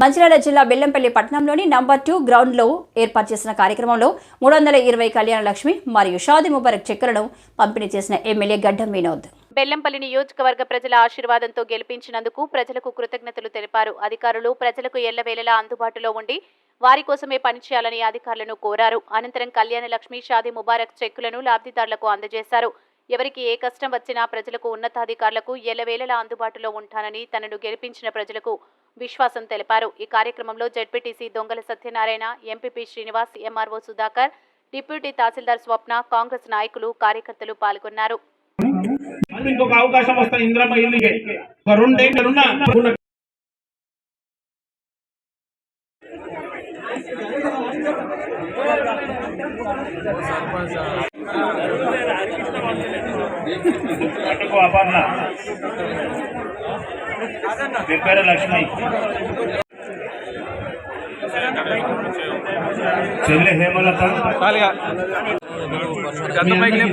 మంచిర్యాల జిల్లా బెల్లంపల్లి పట్టణంలోని number two గ్రౌండ్లో ఏర్పాటు చేసిన కార్యక్రమంలో మూడు వందల ఇరవై కళ్యాణ లక్ష్మి మరియు షాది ముబారక్ చెక్కులను పంపిణీ చేసిన ఎమ్మెల్యే గడ్డం వినోద్. బెల్లంపల్లి నియోజకవర్గ ప్రజల ఆశీర్వాదంతో గెలిపించినందుకు ప్రజలకు కృతజ్ఞతలు తెలిపారు. అధికారులు ప్రజలకు ఎల్లవేళలా అందుబాటులో ఉండి వారి కోసమే పనిచేయాలని అధికారులను కోరారు. అనంతరం కళ్యాణ లక్ష్మి షాది ముబారక్ చెక్కులను లబ్ధిదారులకు అందజేశారు. ఎవరికి ఏ కష్టం వచ్చినా ప్రజలకు ఉన్నతాధికారులకు ఎల్లవేళలా అందుబాటులో ఉంటానని తనను గెలిపించిన ప్రజలకు విశ్వాసం తెలిపారు. ఈ కార్యక్రమంలో ZPTC Dongala Satyanarayana MPP Srinivas MRO Sudhakar deputy tahsildar Swapna Congress నాయకులు కార్యకర్తలు పాల్గొన్నారు. మళ్ళీ ఇంకొక అవకాశం వస్తుంది ఇంద్రమ్మ ఇల్లుకి. ఒక రెండేళ్ళున్న ఉన్న అటుకు అపర్ణ. లక్ష్మి. చెల్లె హేమలత.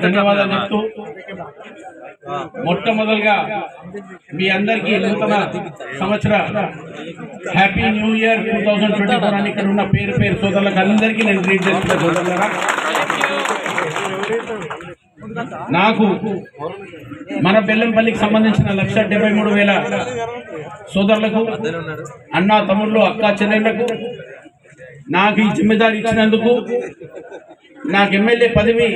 ధన్యవాదాలు చెప్తూ మొట్టమొదలుగా మీ అందరికీ నూతన సంవత్సర happy new year two thousand twenty four అని ఇక్కడ ఉన్న పేరు పేరు సోదరులకు అందరికీ నేను గ్రీట్ చేస్తున్నా సోదరులారా. నాకు మన బెల్లంపల్లికి సంబంధించిన లక్ష డెబ్బై మూడు వేల సోదరులకు అన్న తమ్ముళ్ళు అక్క చెల్లెళ్ళకు నాకు ఈ జిమ్మెదారి ఇచ్చినందుకు నాకు ఎమ్మెల్యే పదవి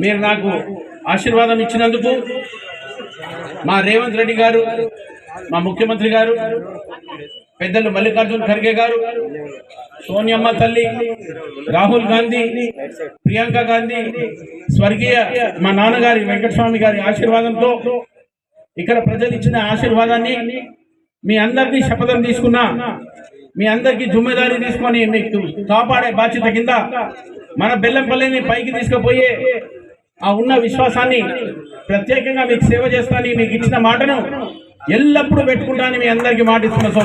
మీరు నాకు ఆశీర్వాదం ఇచ్చినందుకు మా రేవంత్ రెడ్డి గారు మా ముఖ్యమంత్రి గారు పెద్దలు మల్లికార్జున్ ఖర్గే గారు సోనియమ్మ తల్లి రాహుల్ గాంధీ ప్రియాంక గాంధీ స్వర్గీయ మా నాన్నగారి వెంకటస్వామి గారి ఆశీర్వాదంతో ఇక్కడ ప్రజలు ఇచ్చిన ఆశీర్వాదాన్ని మీ అందరినీ శపథం తీసుకున్నా మీ అందరికీ జుమ్మేదారి తీసుకొని మీకు కాపాడే బాధ్యత కింద మన బెల్లంపల్లిని పైకి తీసుకుపోయే ఆ ఉన్న విశ్వాసాన్ని ప్రత్యేకంగా మీకు సేవ చేస్తానని మీకు ఇచ్చిన మాటను ఎల్లప్పుడూ పెట్టుకుంటానని మీ అందరికీ మాట ఇస్తున్న సోదరు